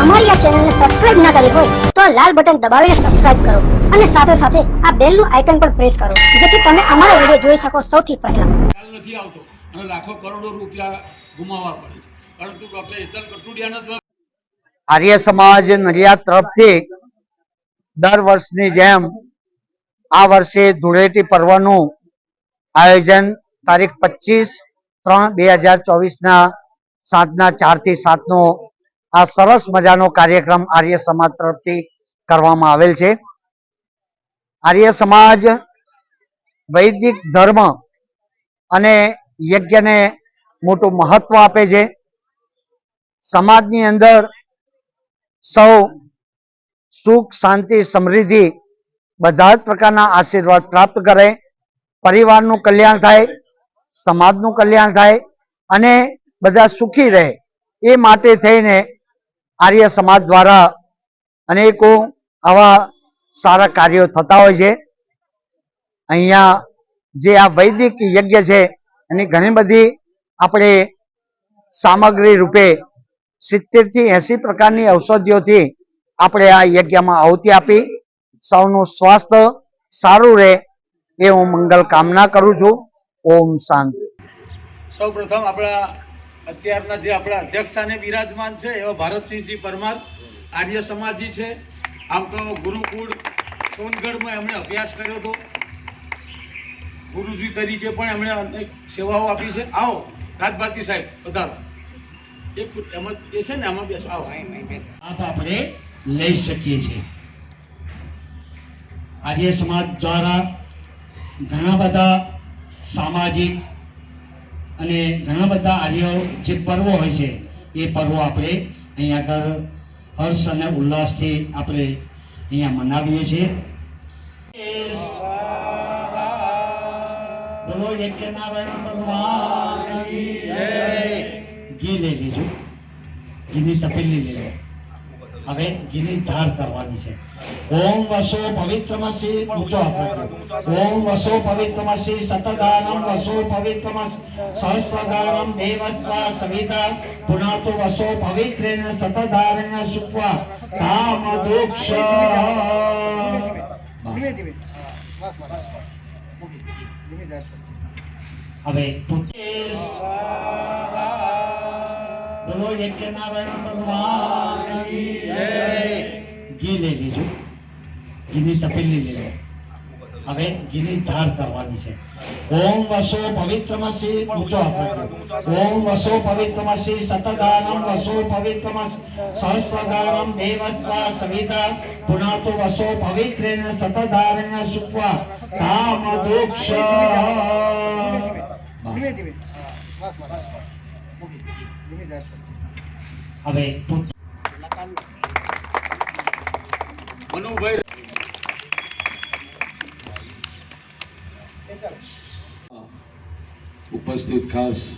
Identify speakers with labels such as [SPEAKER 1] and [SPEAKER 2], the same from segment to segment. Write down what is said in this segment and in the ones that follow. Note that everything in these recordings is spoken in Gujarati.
[SPEAKER 1] અમારી આ ચેનલને સબસ્ક્રાઇબ ના કરી હોય તો આ લાલ બટન દબાવીને સબસ્ક્રાઇબ કરો અને સાથે સાથે આ બેલનું આઇકન પણ પ્રેસ કરો જેથી તમે અમારો વીડિયો જોઈ શકો સૌથી પહેલા.
[SPEAKER 2] ખ્યાલ નથી આવતો. અને લાખો કરોડો રૂપિયા ગુમાવવા પડે છે. પરંતુ ડોક્ટર હેતલ કટુડિયાના
[SPEAKER 3] આર્ય સમાજ નડિયાદ તરફથી દર વર્ષની જેમ આ વર્ષે ધૂળેટી પર્વનું આયોજન તારીખ પચીસ ત્રણ બે હજાર ચોવીસના સાંજના ચારથી સાતનો આ સરસ મજાનો કાર્યક્રમ આર્ય સમાજ તરફથી કરવામાં આવેલ છે. આર્ય સમાજ વૈદિક ધર્મ અને યજ્ઞને મોટું મહત્વ આપે છે. સમાજની અંદર સૌ સુખ, શાંતિ, સમૃદ્ધિ બધા જ પ્રકારના આશીર્વાદ પ્રાપ્ત કરે. પરિવારનું કલ્યાણ થાય, સમાજનું કલ્યાણ થાય અને બધા સુખી રહે. એ માટે થઈને આર્ય સમાજ દ્વારા અનેકો આવા સારા કાર્યો થતા હોય છે. અહીંયા જે આ વૈદિક યજ્ઞ છે, એની ઘણી બધી આપણે સામગ્રી રૂપે સિત્તેરથી એસી પ્રકારની ઔષધિઓથી આપણે આ યજ્ઞમાં આહુતિ આપી, સૌનું સ્વાસ્થ્ય સારું રહે એ હું મંગલ કામના કરું છું. ઓમ શાંતિ.
[SPEAKER 2] સૌ પ્રથમ આપણા અત્યારના જે આપણા અધ્યક્ષ સ્થાને બિરાજમાન છે એવા ભારતસિંહજી પરમાર આર્ય સમાજી છે. આમ તો ગુરુકુળ સોનગઢમાં એમણે અભ્યાસ કર્યો હતો. ગુરુજી તરીકે પણ એમણે અનેક સેવાઓ આપી છે. આવો રાજભાતી સાહેબ વધારો. એક ફૂટ એમાં એ છે ને આમાં બેસો આવો.
[SPEAKER 4] આપ આપણે લઈ શકીએ છીએ. આર્ય સમાજ દ્વારા ઘણા બધા સામાજિક અને ઘણા બધા આર્ય જે પર્વો હોય છે, એ પર્વો આપણે અહીંયા આગળ હર્ષ અને ઉલ્લાસથી આપણે અહીંયા મનાવીએ છીએ. ભગવાન ઘી લઈ લેજો. ઘીની તપેલી લઈ લો હવે ઘીની ધાર કરવાની છે. ઓમ વસો પવિત્રમસી ઊંચો હાથ ઓમ વસો પવિત્રમસી સતદાનમ વસો પવિત્રમસ સહસ્રદાનમ દેવસ્વ સવિતા પુનાતો વસો પવિત્રેન સતધારેણ સુક્વા કામ દોક્ષ હવે પોતે બોલો યજ્ઞનારાયણ ભગવાન ઘી લઈ લીધું. ઘીની તપેલી લઈ હવે ઘીની ધાર કરવાની છે. ઓમ વસો પવિત્રમસી ઊંચો હાથ ઓમ વસો પવિત્રમસી સતદાનમ વસો પવિત્રમસ સહસ્રદાનમ દેવસ્વ સવિતા પુનાતો વસો પવિત્રેન સતધારેણ સુક્વા કામ દોક્ષ હવે
[SPEAKER 5] ઉપસ્થિત ખાસ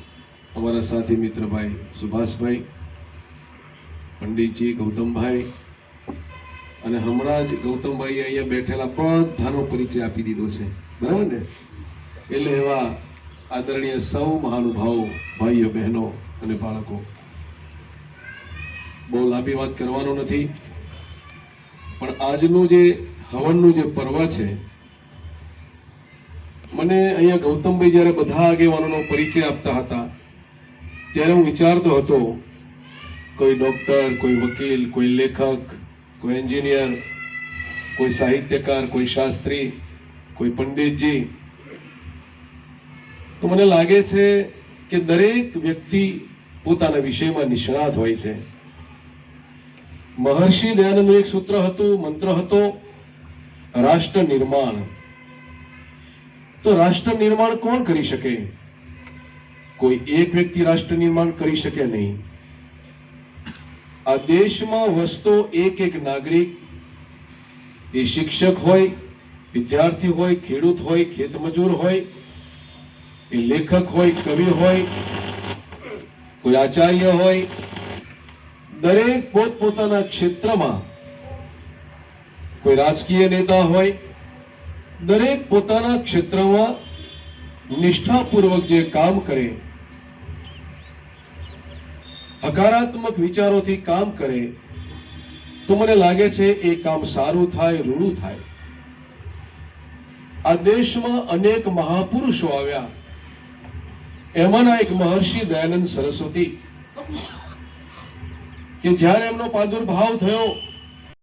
[SPEAKER 5] અમારા સાથી મિત્રભાઈ સુભાષભાઈ, પંડિતજી ગૌતમભાઈ અને હમણાં જ ગૌતમભાઈએ અહીંયા બેઠેલા બધાનો પરિચય આપી દીધો છે. બરાબર ને? એટલે એવા આદરણીય સૌ મહાનુભાવો, ભાઈઓ, બહેનો અને બાળકો, બહુ લાંબી વાત કરવાનો નથી, પણ આજનું જે હવનનું જે પર્વ છે, મને અહીંયા ગૌતમભાઈ જ્યારે બધા આગેવાનોનો પરિચય આપતા હતા, ત્યારે હું વિચારતો હતો, કોઈ ડોક્ટર, કોઈ વકીલ, કોઈ લેખક, કોઈ એન્જિનિયર, કોઈ સાહિત્યકાર, કોઈ શાસ્ત્રી, કોઈ પંડિતજી. તો મને લાગે છે કે દરેક વ્યક્તિ પોતાના વિષયમાં નિષ્ણાત હોય છે. મહર્ષિ દયાનંદનું એક સૂત્ર હતું, મંત્ર હતો, રાષ્ટ્ર નિર્માણ. તો રાષ્ટ્ર નિર્માણ કોણ કરી શકે? કોઈ એક વ્યક્તિ રાષ્ટ્ર નિર્માણ કરી શકે નહીં. આ દેશમાં વસતો એક એક નાગરિક, એ શિક્ષક હોય, વિદ્યાર્થી હોય, ખેડૂત હોય, ખેતમજૂર હોય એ લેખક હોય, કવિ હોય, કોઈ આચાર્ય હોય, દરેક પોતપોતાના ક્ષેત્રમાં કોઈ રાજકીય નેતા હોય, દરેક પોતાના ક્ષેત્રમાં નિષ્ઠાપૂર્વક જે કામ કરે, હકારાત્મક વિચારોથી કામ કરે, તો મને લાગે છે એ કામ સારું થાય, રૂડું થાય. આ દેશમાં અનેક મહાપુરુષો આવ્યા. એમાંના એક મહર્ષિ દયાનંદ સરસ્વતી કે જ્યારે એમનો પ્રાદુર્ભાવ થયો